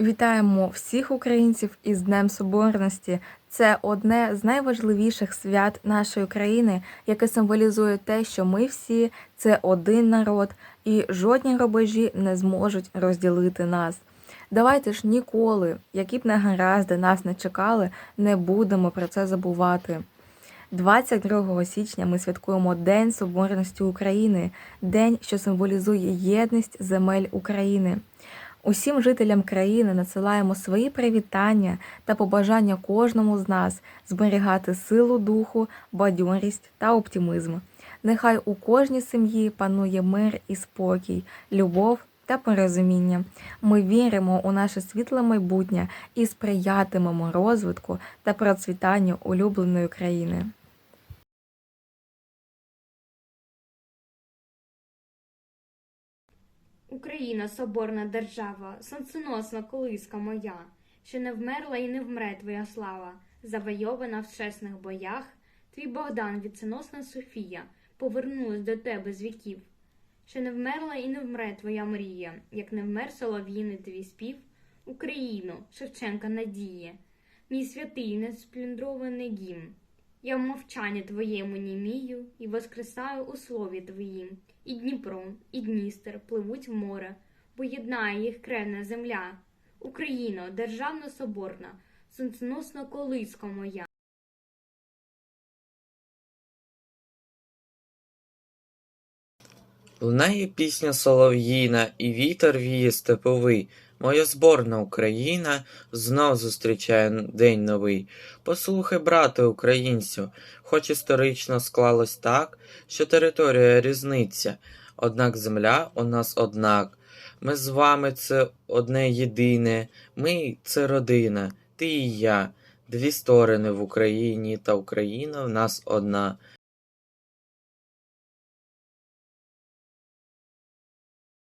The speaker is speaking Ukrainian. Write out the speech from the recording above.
Вітаємо всіх українців із Днем Соборності. Це одне з найважливіших свят нашої країни, яке символізує те, що ми всі це один народ, і жодні рубежі не зможуть розділити нас. Давайте ж ніколи, які б негаразди нас не чекали, не будемо про це забувати. 22 січня ми святкуємо День Соборності України, день, що символізує єдність земель України. Усім жителям країни надсилаємо свої привітання та побажання кожному з нас зберігати силу духу, бадьорість та оптимізм. Нехай у кожній сім'ї панує мир і спокій, любов та порозуміння. Ми віримо у наше світле майбутнє і сприятимемо розвитку та процвітанню улюбленої країни. Україна, соборна держава, сонценосна колиска моя, що не вмерла і не вмре твоя слава, завойована в чесних боях. Твій Богдан, віценосна Софія, повернулась до тебе з віків. Що не вмерла і не вмре твоя мрія, як не вмер солов'їний твій спів. Україно, Шевченка надіє, мій святий несплюндрований гімн. Я в мовчанні твоєму німію і воскресаю у слові твоїм. І Дніпро, і Дністер пливуть в море, бо єднає їх кревна земля. Україно, державна соборна, сонценосна колиска моя. Лунає пісня солов'їна, і вітер віє степовий. Моя зборна Україна знов зустрічає день новий. Послухай, брате українцю, хоч історично склалось так, що територія різниця, однак земля у нас однак. Ми з вами це одне єдине, ми це родина, ти і я, дві сторони в Україні, та Україна в нас одна.